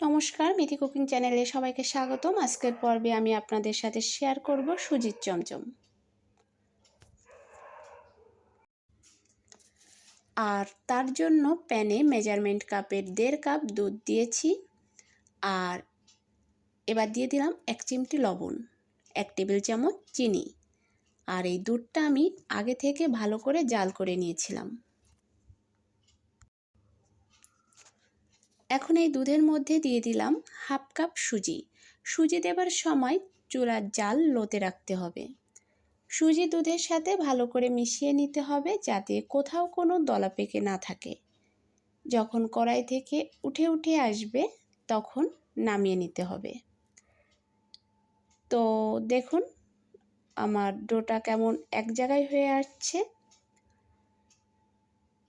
নমস্কার, মিথি কুকিং চ্যানেলে সবাইকে স্বাগতম। আজকের পর্বে আমি আপনাদের সাথে শেয়ার করব সুজির চমচম। আর তার জন্য প্যানে মেজারমেন্ট কাপের দেড় কাপ দুধ দিয়েছি। আর এবার দিয়ে দিলাম এক চিমটি লবণ, এক টেবিল চামচ চিনি। আর এই দুধটা আমি আগে থেকে ভালো করে জাল করে নিয়েছিলাম। এখন এই দুধের মধ্যে দিয়ে দিলাম হাফ কাপ সুজি। সুজি দেবার সময় চুলার জাল লোতে রাখতে হবে। সুজি দুধের সাথে ভালো করে মিশিয়ে নিতে হবে যাতে কোথাও কোনো দলা পেকে না থাকে। যখন কড়াই থেকে উঠে উঠে আসবে তখন নামিয়ে নিতে হবে। তো দেখুন আমার ডোটা কেমন এক জায়গায় হয়ে আসছে।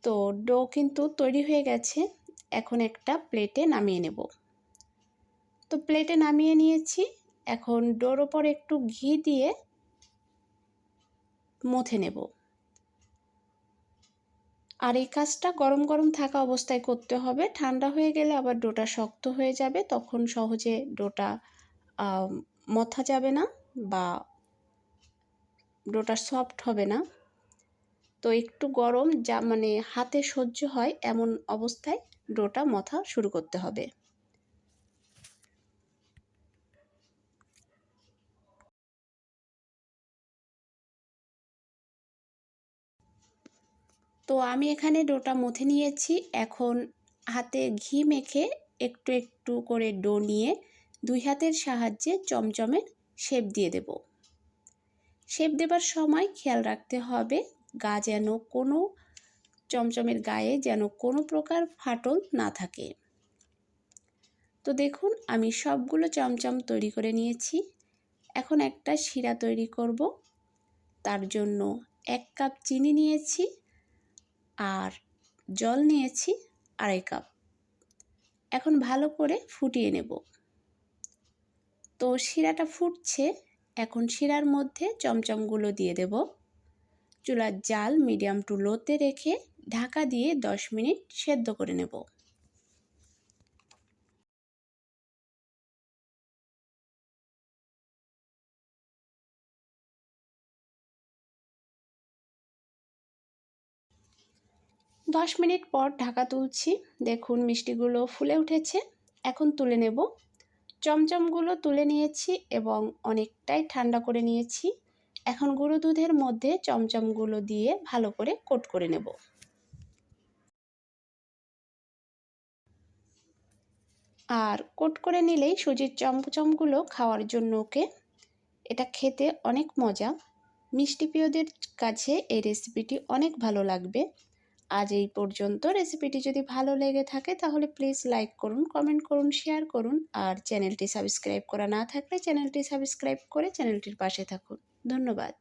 তো ডো কিন্তু তৈরি হয়ে গেছে। এখন একটা প্লেটে নামিয়ে নেব। তো প্লেটে নামিয়ে নিয়েছি। এখন ডোর ওপর একটু ঘি দিয়ে মথে নেব। আর এই কাজটা গরম গরম থাকা অবস্থায় করতে হবে। ঠান্ডা হয়ে গেলে আবার ডোটা শক্ত হয়ে যাবে। তখন সহজে ডোটা মথা যাবে না বা ডোটা সফট হবে না। তো একটু গরম যা মানে হাতে সহ্য হয় এমন অবস্থায় ডোটা মথা শুরু করতে হবে। তো আমি এখানে ডোটা মথে নিয়েছি। এখন হাতে ঘি মেখে একটু একটু করে ডো নিয়ে দুই হাতের সাহায্যে চমচমের শেপ দিয়ে দেব। শেপ দেবার সময় খেয়াল রাখতে হবে গা যেন কোনো চমচমের গায়ে যেন কোনো প্রকার ফাটল না থাকে। তো দেখুন, আমি সবগুলো চমচম তৈরি করে নিয়েছি। এখন একটা শিরা তৈরি করব। তার জন্য এক কাপ চিনি নিয়েছি আর জল নিয়েছি আড়াই কাপ। এখন ভালো করে ফুটিয়ে নেব। তো শিরাটা ফুটছে, এখন শিরার মধ্যে চমচমগুলো দিয়ে দেব। চুলার জাল মিডিয়াম টু লোতে রেখে ঢাকা দিয়ে 10 মিনিট সেদ্ধ করে নেব। দশ মিনিট পর ঢাকা তুলছি। দেখুন মিষ্টিগুলো ফুলে উঠেছে। এখন তুলে নেব। চমচমগুলো তুলে নিয়েছি এবং অনেকটাই ঠান্ডা করে নিয়েছি। এখন গুঁড়ো দুধের মধ্যে চমচমগুলো দিয়ে ভালো করে কোট করে নেব। আর কোট করে নিলেই সুজির চমচমগুলো খাওয়ার জন্য ওকে। এটা খেতে অনেক মজা। মিষ্টি প্রিয়দের কাছে এই রেসিপিটি অনেক ভালো লাগবে। আজ এই পর্যন্ত। রেসিপিটি যদি ভালো লেগে থাকে তাহলে প্লিজ লাইক করুন, কমেন্ট করুন, শেয়ার করুন। আর চ্যানেলটি সাবস্ক্রাইব করা না থাকলে চ্যানেলটি সাবস্ক্রাইব করে চ্যানেলটির পাশে থাকুন। ধন্যবাদ।